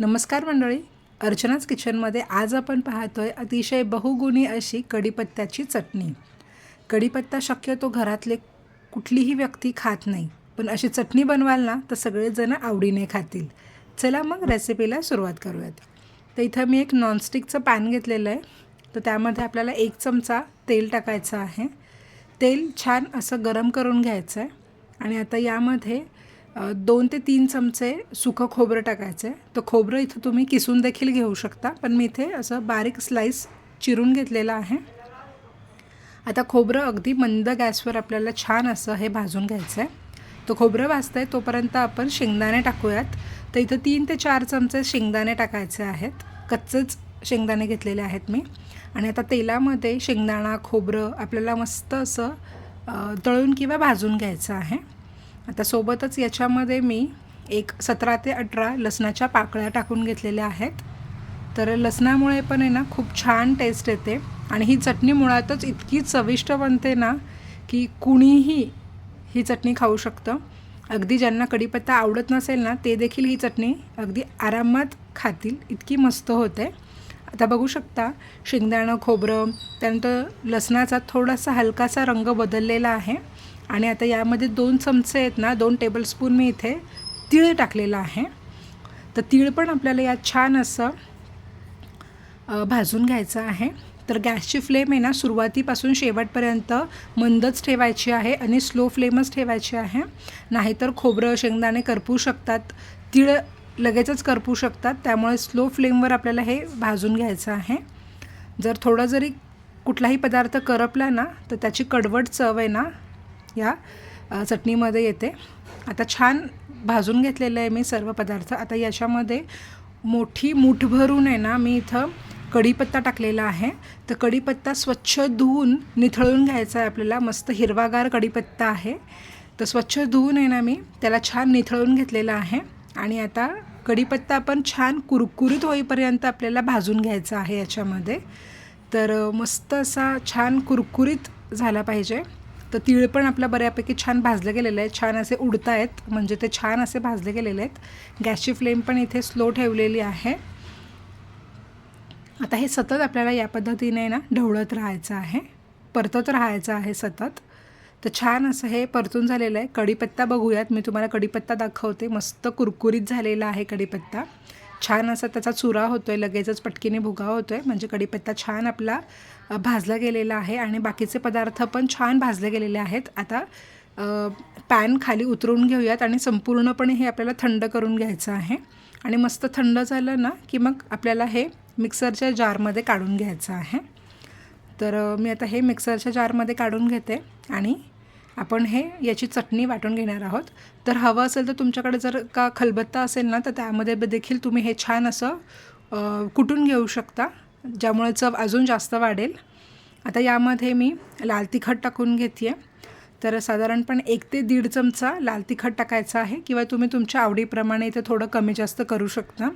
नमस्कार मंडळी. अर्चनाच किचनमध्ये आज आपण पाहतो आहे अतिशय बहुगुणी अशी कढीपत्त्याची चटणी. कढीपत्ता शक्यतो घरातले कुठलीही व्यक्ती खात नाही. पण अशी चटणी बनवाल ना तर सगळेजण आवडीने खातील. चला मग रेसिपीला सुरुवात करूयात. तर इथं मी एक नॉनस्टिकचं पॅन घेतलेलं आहे. तर त्यामध्ये आपल्याला एक चमचा तेल टाकायचं आहे. तेल छान असं गरम करून घ्यायचं आहे. आणि आता यामध्ये दोन ते तीन चमचे सुकं खोबरं टाकायचं. आहे तर खोबरं इथं तुम्ही किसून देखील घेऊ शकता. पण मी इथे असं बारीक स्लाईस चिरून घेतलेलं आहे. आता खोबरं अगदी मंद गॅसवर आपल्याला छान असं हे भाजून घ्यायचं आहे तो खोबरं भाजतं आहे तोपर्यंत आपण शेंगदाणे टाकूयात. तर इथं तीन ते चार चमचे शेंगदाणे टाकायचे आहेत. कच्चेच शेंगदाणे घेतलेले आहेत मी. आणि आता तेलामध्ये शेंगदाणा खोबरं आपल्याला मस्त असं तळून किंवा भाजून घ्यायचं आहे. आता सोबतच याच्यामध्ये मी एक सतरा ते अठरा लसणाच्या पाकळ्या टाकून घेतलेल्या आहेत. तर लसणामुळे पण आहे ना खूप छान टेस्ट येते. आणि ही चटणी मुळातच इतकी चविष्ट बनते ना की कुणीही ही चटणी खाऊ शकतं. अगदी ज्यांना कढीपत्ता आवडत नसेल ना ते देखील ही चटणी अगदी आरामात खातील. इतकी मस्त होते. आता बघू शकता शेंगदाणं खोबरं त्यानंतर लसणाचा थोडासा हलकासा रंग बदललेला आहे. आणि आता यामध्ये दोन चमचे आहेत ना दोन टेबलस्पून मी इथे तीळ टाकलेलं आहे. तर तीळ पण आपल्याला यात छान असं भाजून घ्यायचं आहे. तर गॅसची फ्लेम आहे ना सुरुवातीपासून शेवटपर्यंत मंदच ठेवायची आहे आणि स्लो फ्लेमच ठेवायची आहे. नाहीतर खोबरं शेंगदाणे करपू शकतात. तीळ लगेचच करपू शकतात. त्यामुळे स्लो फ्लेमवर आपल्याला हे भाजून घ्यायचं आहे. जर थोडं जरी कुठलाही पदार्थ करपला ना तर त्याची कडवट चव आहे ना या चटणीमध्ये येते. आता छान भाजून घेतलेलं आहे मी सर्व पदार्थ. आता याच्यामध्ये मोठी मूठ भरून आहे ना मी इथं कढीपत्ता टाकलेला आहे. तर कढीपत्ता स्वच्छ धुवून निथळून घ्यायचा आहे आपल्याला. मस्त हिरवागार कढीपत्ता आहे. तर स्वच्छ धुवून आहे ना मी त्याला छान निथळून घेतलेला आहे. आणि आता कढीपत्ता आपण छान कुरकुरीत होईपर्यंत आपल्याला भाजून घ्यायचा आहे याच्यामध्ये. तर मस्त असा छान कुरकुरीत झाला पाहिजे. तर तीळ पण आपलं बऱ्यापैकी छान भाजले गेलेले आहेत. छान असे उडत आहेत म्हणजे ते छान असे भाजले गेलेले आहेत. गॅसची फ्लेम पण इथे स्लो ठेवलेली आहे. आता हे सतत आपल्याला या पद्धतीने ना ढवळत राहायचं आहे. परतत राहायचं आहे सतत. तर छान असं हे परतून झालेलं आहे. कढीपत्ता बघूयात. मी तुम्हाला कढीपत्ता दाखवते. मस्त कुरकुरीत झालेला आहे कढीपत्ता. छान असा त्याचा चुरा होतो आहे लगेचच पटकीने भुगा होतो आहे म्हणजे कढीपत्ता छान आपला भाजला गेलेला आहे आणि बाकीचे पदार्थ पण छान भाजले गेलेले आहेत. आता पॅन खाली उतरून घेऊयात आणि संपूर्णपणे हे आपल्याला थंड करून घ्यायचं आहे. आणि मस्त थंड झालं ना की मग आपल्याला हे मिक्सरच्या जारमध्ये काढून घ्यायचं आहे. तर मी आता हे मिक्सरच्या जारमध्ये काढून घेते आणि आपण हे याची चटणी वाटून घेणार आहोत. तर हवं असेल तर तुमच्याकडे जर का खलबत्ता असेल ना तर त्यामध्ये देखील तुम्ही हे छान असं कुटून घेऊ शकता. ज्यामुळे चव अजून जास्त वाढेल. आता यामध्ये मी लाल तिखट टाकून घेते तर साधारणपणे एक ते दीड चमचा लाल तिखट टाकायचा आहे किंवा तुम्ही तुमच्या आवडीप्रमाणे इथे थोडं कमी जास्त करू शकता.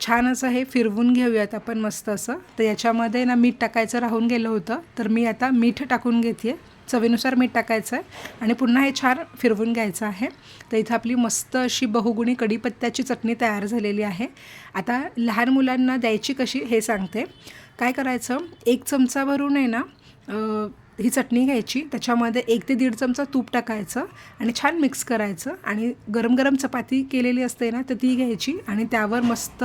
छान असं हे फिरवून घेऊयात आपण मस्त असं. तर याच्यामध्ये ना मीठ टाकायचं राहून गेलं होतं. तर मी आता मीठ टाकून घेते चवीनुसार मीठ टाकायचं आहे आणि पुन्हा हे छान फिरवून घ्यायचं आहे. तर इथं आपली मस्त अशी बहुगुणी कढीपत्त्याची चटणी तयार झालेली आहे. आता लहान मुलांना द्यायची कशी हे सांगते. काय करायचं? एक चमचा भरून आहे ना ही चटणी घ्यायची. त्याच्यामध्ये एक ते दीड चमचा तूप टाकायचं आणि छान मिक्स करायचं. आणि गरम गरम चपाती केलेली असते ना तर ती घ्यायची आणि त्यावर मस्त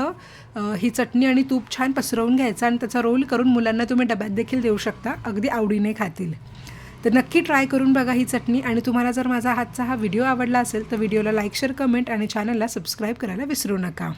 ही चटणी आणि तूप छान पसरवून घ्यायचं आणि त्याचा रोल करून मुलांना तुम्ही डब्यात देखील देऊ शकता. अगदी आवडीने खातील. तर नक्की ट्राय करून बघा ही चटणी. आणि तुम्हाला जर माझा हातचा हा व्हिडिओ आवडला असेल तर व्हिडिओला लाईक शेअर कमेंट आणि चॅनलला सबस्क्राईब करायला विसरू नका.